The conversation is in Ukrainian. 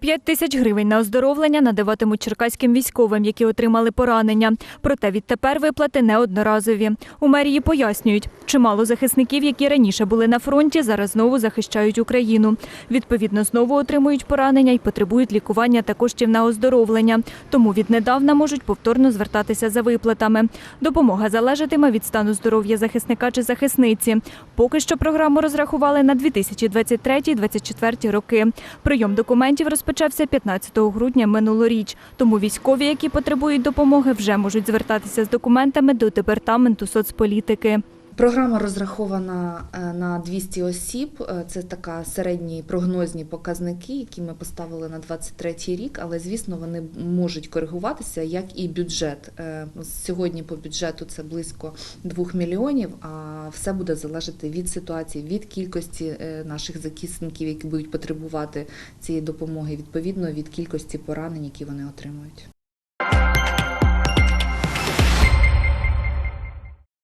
5 тисяч гривень на оздоровлення надаватимуть черкаським військовим, які отримали поранення. Проте відтепер виплати не одноразові. У мерії пояснюють, чимало захисників, які раніше були на фронті, зараз знову захищають Україну. Відповідно, знову отримують поранення і потребують лікування та коштів на оздоровлення. Тому віднедавна можуть повторно звертатися за виплатами. Допомога залежатиме від стану здоров'я захисника чи захисниці. Поки що програму розрахували на 2023-2024 роки. Прийом документів розпочався 15 грудня минулоріч. Тому військові, які потребують допомоги, вже можуть звертатися з документами до департаменту соцполітики. Програма розрахована е, на 200 осіб. Е, Це така середні прогнозні показники, які ми поставили на 23 рік, але звісно вони можуть коригуватися, як і бюджет. Е, Сьогодні по бюджету це близько 2 мільйонів. А все буде залежати від ситуації, від кількості наших захисників, які будуть потребувати цієї допомоги, відповідно від кількості поранень, які вони отримують.